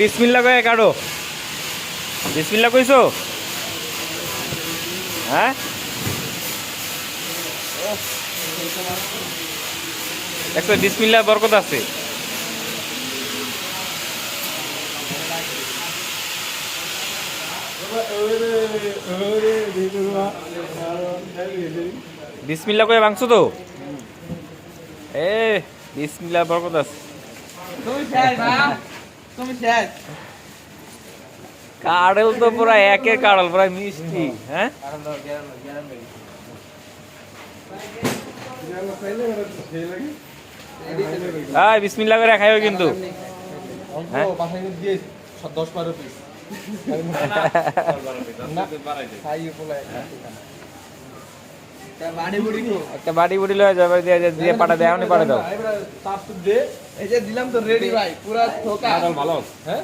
বিসমিল্লা কয়ে কাটো বিসমিল্লা কইছো? হ্যাঁ? দেখছ বিসমিল্লা বরকত আছে। বিসমিল্লা কয়ে ভাঙছো তো? এ বিসমিল্লা বরকত আছে। কাড়ল তো পুরা একের কাড়ল পুরা মিষ্টি হ্যাঁ? আয় বিসমিল্লা করে খাইও কিন্তু। হ্যাঁ? দশ বারো পিস। একটা বাড়ি বুড়ি লয়ে যাবে দিয়ে দিয়ে- দিয়ে পাঠা দেয় পাঠা দাও। এই যে দিলাম তো রেডি ভাই পুরা ঠোকা। ভালো। হ্যাঁ?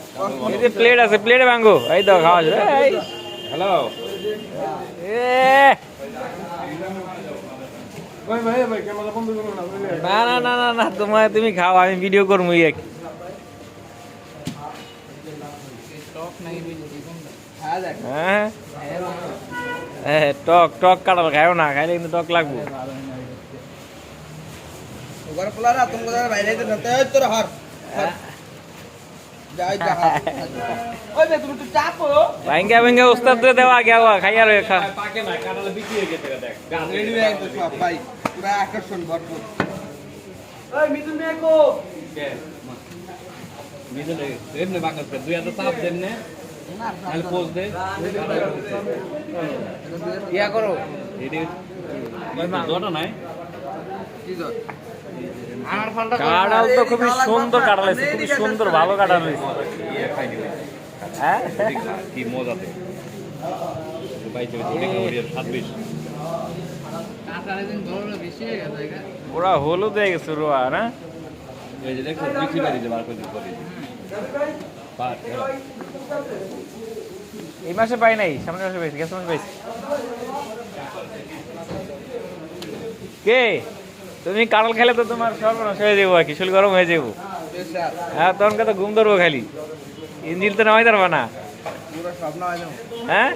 এই যে প্লেট আছে প্লেটে ভাঙ্গো এই দাও খাওয়া যাবে। এই। হ্যালো? এ। না না না না না তোমার তুমি খাও আমি ভিডিও করব এক। হ্যাঁ হ্যাঁ? টক টক কাটাল খাও না খাইলে কিন্তু টক লাগবো। ভাঙ্গা ভাঙ্গা উস্তাদ দেওয়া আগে আওয়া খাই খা। পাকে না কাটালে বিক্রি গেছে দেখ। গাছ রেডি গেছে সব ভাই পুরা আকর্ষণ ভরপুর ওই মিথুন মেকো নিজে এমনি বাঙাল দুই হাজার চাপ দেন না? তাহলে পোজ দে। ইয়া করো। নাই? কাঁড়াল তো খুবই সুন্দর কাঁড়াল হয়েছে খুবই সুন্দর ভালো কাঁড়াল হয়েছে। হ্যাঁ? কি পুরা হলুদ হয়ে গেছে রোয়া না এই যে দেখো বিক্রি বাড়ি যে বার করে এই মাসে পাই নাই সামনের মাসে পাইছি গেছে মাসে পাইছি। কে? তুমি কাঁড়াল খেলে তো তোমার সর্বনাশ হয়ে যাব আর কি শরীর গরম হয়ে যাব। হ্যাঁ তখন তো ঘুম ধরবো খালি। ইঞ্জিল তো নামাই পারবা না। পুরো সব না হয়?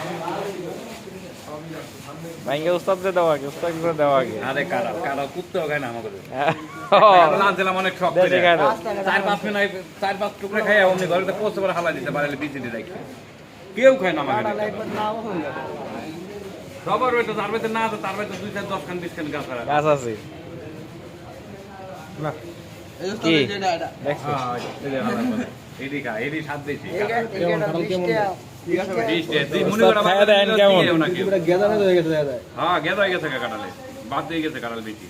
হ্যাঁ ভাইঙ্গে উস্তাদ দিয়ে দেওয়া আগে উস্তাদ করে দেওয়া আগে আরে কাটা কাটা কুত্তেও খায় না আমাকে হ্যাঁ। আনছিলাম অনেক শখ করে চার পাঁচ মিনিট চার পাঁচ টুকরে খাই অমনি ঘরে পোস্ট করে হালা দিতে পারে বিচি দিয়ে রাখি কেউ খায় না আমাকে সবার ওইটা তার না বাড়িতে দুই চার দশ খান বিশ খান গাছ গাছ আছে এই কি? দেখছ হ্যাঁ, এই যে হালা মনে হয়ে। বাদ দিয়ে গেছে বেশি।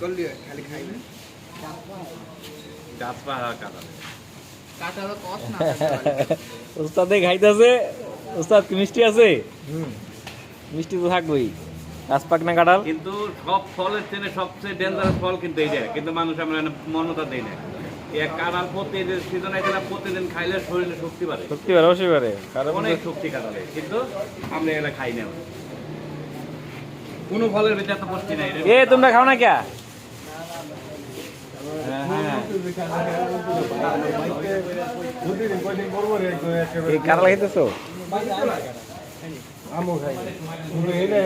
করলি খালি খাই না? উস্তাদে খাইতেছে। উস্তাদ কি মিষ্টি আছে? মিষ্টি তো থাকবেই। গাছ পাক না কাঁঠাল? কিন্তু সব ফলের চেনে সবচেয়ে ডেঞ্জারাস ফল কিন্তু এইটা। কিন্তু মানুষ আমরা মনতা দেয় না। প্রতিদিন সিজন প্রতিদিন খাইলে শরীরে শক্তি বাড়ে। পারে অবশ্যই পারে কারণ অনেক শক্তি কাটালে কিন্তু আমরা এগুলা খাই না। কোনো ফলের ভিতরে এত পুষ্টি নাই এ তোমরা খাও না কে? হ্যাঁ, হ্যাঁ। এই কাঁঠাল খাইতেছো এ, নাই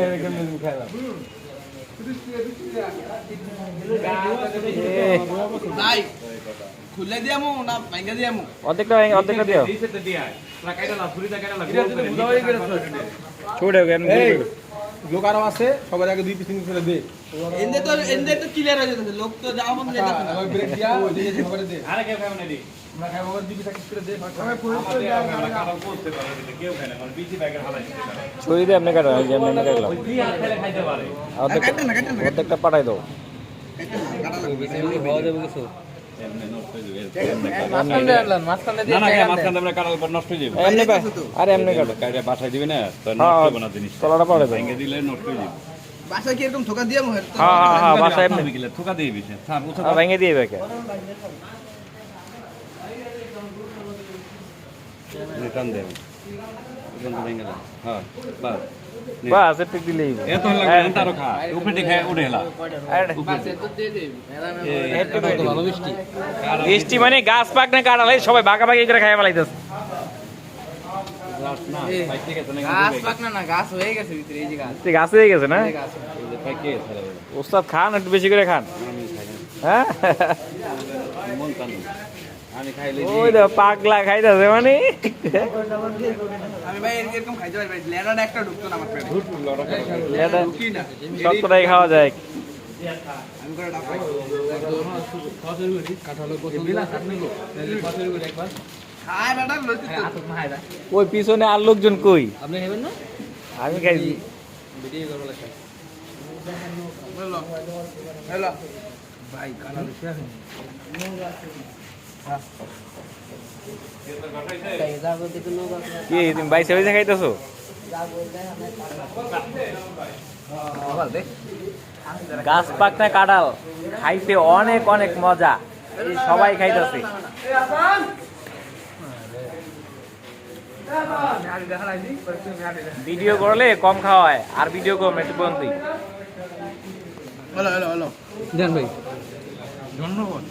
খুলে দিয়ামু না ভাঙ্গা দিয়ামু অর্ধেকটা ভেঙে- অর্ধেকটা দিও। দিছে তো লোক আরও আছে সবার আগে দুই পিস তিন করে দে। এন্দে তো এন্দে তো ক্লিয়ার হয়ে যাচ্ছে লোক তো যাওয়া যেতে না আমার ব্রেক দিয়া ওই দিয়ে সবারে দে। আরে কেউ খাবে না দি। আমরা দুই পিস করে দে আমরা কাঁঠাল করতে পারে, কেউ খায় না, কারণ বিচি ব্যাগের হালাই ছুরি দিয়ে এমনি কাটো এমনি এমনি কাটলাম। ওই দুই হাত ফেলে খাইতে পারে। অর্ধেকটা না কাটে না অর্ধেকটা পাঠাই দাও। এমনি পর যাবে। এমনি এমনি কাটো কাইটা বাসায় দিবে না, বাসায় কি এরকম দিয়ামু হের তো হ্যাঁ হ্যাঁ হ্যাঁ দিয়ে হ্যাঁ, ভেঙে দিয়ে বেকে টান দে। ওখান থেকে ভেঙে দাও। হ্যাঁ, বাস। বাস একটু দিলেই এত লাগবে তারও খা। উপরে খায় উঠে এলা। বৃষ্টি মানে গাছ পাক না কাটালে সবাই বাগাবাগি করে খাই ফেলাইতেছে। গাছ পাক না না গাছ হয়ে গেছে ভিতরে এই যে গাছ। তুই গাছ হয়ে গেছে না? ওস্তাদ খান একটু বেশি করে খান। হ্যাঁ? আমি খাইলে ওই তো পাগলা খাইতেছে মানে। আমি ভাই এরকম খাইতে পারি লেডার একটা ঢুকতো না আমার পেটে। এটা ঢুকি না। সবটাই খাওয়া যায়। আমি করে ডাকাই খাই বেটা লইতে তো। ওই পিছনে আর লোকজন কই? আপনি খাবেন না? আমি খাইছি। হ্যালো হ্যালো ভাই কালা লইছে কি তুমি বাইসে খাইতেছো? গাছ পাকনা কাঁঠাল খাইতে অনেক অনেক মজা। সবাই খাইতেছে। ভিডিও করলে কম খাওয়ায় আর ভিডিও কম একটু বন্ধই। Hello hello hello. ধন্যবাদ।